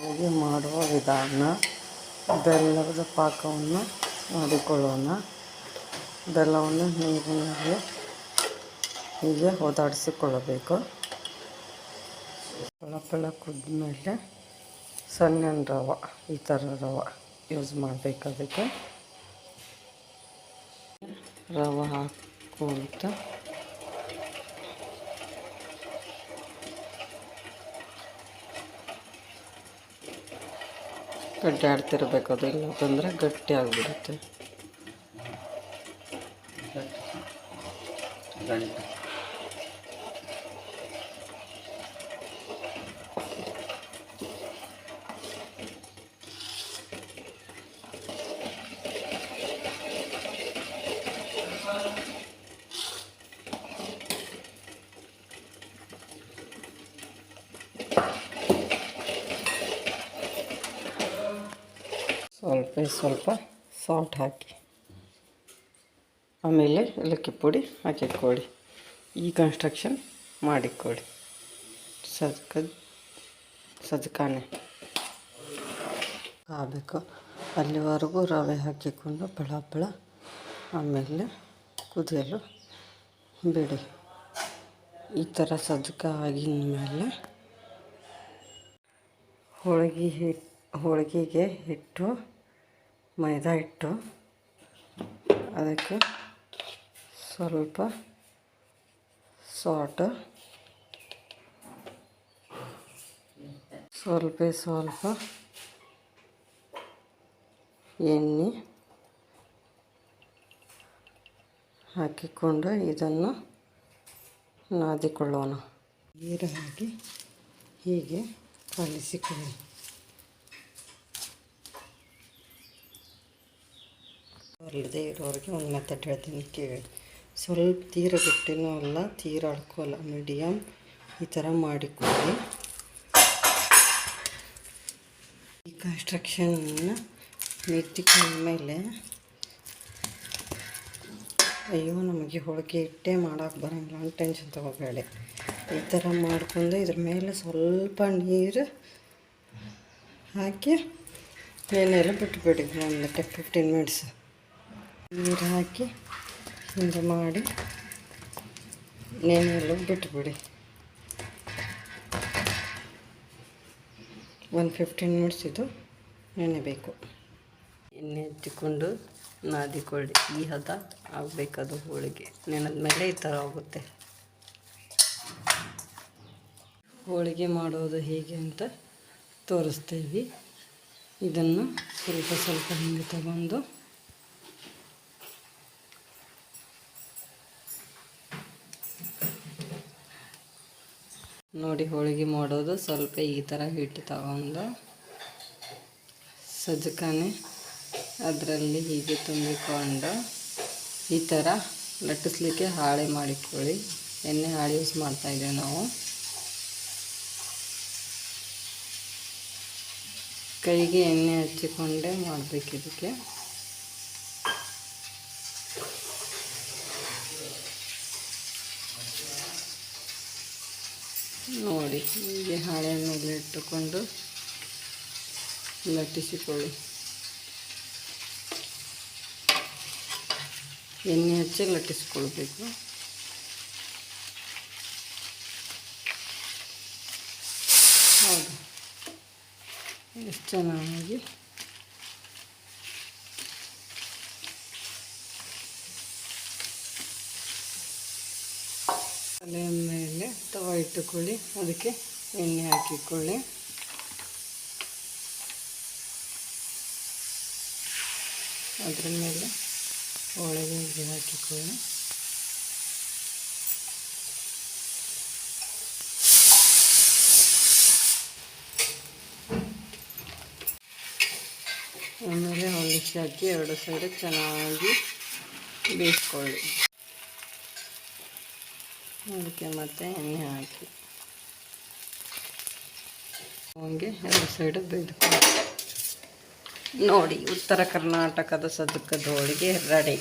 ಹೋಳಿಗೆ ಮಾಡುವ ವಿಧಾನ. ಬೆಲ್ಲದ ಪಾಕವನ್ನು ಮಾಡಿಕೊಳ್ಳೋಣ ಬೆಲ್ಲವನ್ನು ನೀರಿನಲ್ಲಿ ಹೀಗೆ ಓದಾಡಿಸಿಕೊಳ್ಳಬೇಕು. ಪಳಪಳ ಪಳ ಕುದ್ಮೇಲೆ ಸಣ್ಣ ರವೆ, ಈ ಥರ ರವೆ ಯೂಸ್ ಮಾಡಬೇಕು ಅದಕ್ಕೆ ರವೆ ಹಾಕ್ಕೊಂತ ಗಟ್ಟಿ ಆಡ್ತಿರ್ಬೇಕು ಅದು ಇಲ್ಲ ಅಂತಂದರೆ ಗಟ್ಟಿ ಆಗಿಬಿಡುತ್ತೆ. ಸ್ವಲ್ಪ ಸ್ವಲ್ಪ ಸಾಲ್ಟ್ ಹಾಕಿ, ಆಮೇಲೆ ಏಲಕ್ಕಿ ಪುಡಿ ಹಾಕಿಕೊಳ್ಳಿ ಈ ಕನ್ಸ್ಟ್ರಕ್ಷನ್ ಮಾಡಿಕೊಳ್ಳಿ. ಸಜ್ಕ ಸಜ್ಕಾನೆ ಆಗಬೇಕು ಅಲ್ಲಿವರೆಗೂ ರವೆ ಹಾಕಿಕೊಂಡು ಬೆಳ ಬೆಳ ಆಮೇಲೆ ಕುದಿಯಲು ಬಿಡಿ. ಈ ಥರ ಸಜ್ಕ ಆಗಿನ ಮೇಲೆ ಹೋಳಿಗೆ ಹಿಟ್ಟು ಹೋಳಿಗೆಗೆ ಹಿಟ್ಟು ಮೈದಾ ಹಿಟ್ಟು ಅದಕ್ಕೆ ಸ್ವಲ್ಪ ಸಾಲ್ಟ್ ಸ್ವಲ್ಪ ಸ್ವಲ್ಪ ಎಣ್ಣೆ ಹಾಕಿಕೊಂಡು ಇದನ್ನು ನಾದಿಕೊಳ್ಳೋಣ. ನೀರು ಹಾಕಿ ಹೀಗೆ ಕಲಿಸಿಕೊಳ್ಳಿ. ಅಲ್ಲದೆ ಇರೋರಿಗೆ ಒಂದು ಮೆಥಡ್ ಹೇಳ್ತೀನಿ, ಕೇಳಿ. ಸ್ವಲ್ಪ ತೀರ ಗಟ್ಟಿನೂ ಅಲ್ಲ, ತೀರ ಅಳ್ಕೋ ಅಲ್ಲ ಮೀಡಿಯಮ್ ಈ ಥರ ಮಾಡಿಕೊಳ್ಳಿ ಈ ಕನ್ಸ್ಟ್ರಕ್ಷನ್ನ ಮೇಲೆ ಅಯ್ಯೋ, ನಮಗೆ ಹೋಳಿಗೆ ಇಟ್ಟೇ ಮಾಡೋಕೆ ಬರೋಂಗಿಲ್ಲ ಅಂತ ಟೆನ್ಷನ್ ತೊಗೋಬೇಡಿ. ಈ ಥರ ಮಾಡ್ಕೊಂಡು ಇದ್ರ ಮೇಲೆ ಸ್ವಲ್ಪ ನೀರು ಹಾಕಿ ಎಣ್ಣೆಲ್ಲ ಬಿಟ್ಬಿಡಿ, ಒಂದು ಟೆನ್ ಫಿಫ್ಟೀನ್ ಮಿನಿಟ್ಸ್ ನೀರು ಹಾಕಿ ಹಿಂಗೆ ಮಾಡಿ ನೆನೆಯಲು ಬಿಟ್ಬಿಡಿ ಒಂದು ಫಿಫ್ಟೀನ್ ಮಿನಿಟ್ಸ್ ಇದು ನೆನೆಬೇಕು ಎಣ್ಣೆ ಹಚ್ಚಿಕೊಂಡು ನಾದಿಕೊಳ್ಳಿ. ಈ ಹದ ಆಗಬೇಕದು ಹೋಳಿಗೆ. ನೆನೆದ ಮೇಲೆ ಈ ಥರ ಆಗುತ್ತೆ. ಹೋಳಿಗೆ ಮಾಡೋದು ಹೇಗೆ ಅಂತ ತೋರಿಸ್ತೀವಿ. ಇದನ್ನು ಸ್ವಲ್ಪ ಸ್ವಲ್ಪ ಹಿಂಗೆ ತಗೊಂಡು ನೋಡಿ ಹೋಳಿಗೆ ಮಾಡೋದು ಸ್ವಲ್ಪ ಈ ಥರ ಹಿಟ್ಟು ತಗೊಂಡು ಸಜ್ಜಕಾನೆ ಅದರಲ್ಲಿ ಹೀಗೆ ತುಂಬಿಕೊಂಡು ಈ ಥರ ಲಟ್ಟಿಸ್ಲಿಕ್ಕೆ ಹಾಳೆ ಮಾಡಿಕೊಳ್ಳಿ. ಎಣ್ಣೆ ಹಾಳೆ ಯೂಸ್ ಮಾಡ್ತಾ ಇದ್ದೇವೆ ನಾವು. ಕೈಗೆ ಎಣ್ಣೆ ಹಚ್ಚಿಕೊಂಡೇ ಮಾಡಬೇಕು ಇದಕ್ಕೆ. ನೋಡಿ ಹೀಗೆ ಹಾಳೆ ಮೇಲೆ ಇಟ್ಟುಕೊಂಡು ಲಟ್ಟಿಸಿಕೊಳ್ಳಿ. ಎಣ್ಣೆ ಹಚ್ಚಿ ಲಟ್ಟಿಸಿಕೊಳ್ಬೇಕು. ಹೌದು. ಎಷ್ಟು ಚೆನ್ನಾಗಿ ತಲೆ ಮೇಲೆ ತವ ಇಟ್ಟುಕೊಳ್ಳಿ ಅದಕ್ಕೆ ಎಣ್ಣೆ ಹಾಕಿಕೊಳ್ಳಿ ಅದರ ಮೇಲೆ ಹೋಳಿಗೆ ಹಾಕಿಕೊಳ್ಳಿ ಆಮೇಲೆ ಹೊಲಿಸಿ ಹಾಕಿ ಎರಡು ಸೈಡ್ ಚೆನ್ನಾಗಿ ಬೇಯಿಸ್ಕೊಳ್ಳಿ ಅದಕ್ಕೆ ಮತ್ತೆ ಎಣ್ಣೆ ಹಾಕಿ. ಹಂಗೆ ಎರಡು ಸೈಡ್ ಬೇಯ್ದುಕೊಳ್ಳಿ ನೋಡಿ ಉತ್ತರ ಕರ್ನಾಟಕದ ಸದುಕದ ಹೋಳಿಗೆ ರೆಡಿ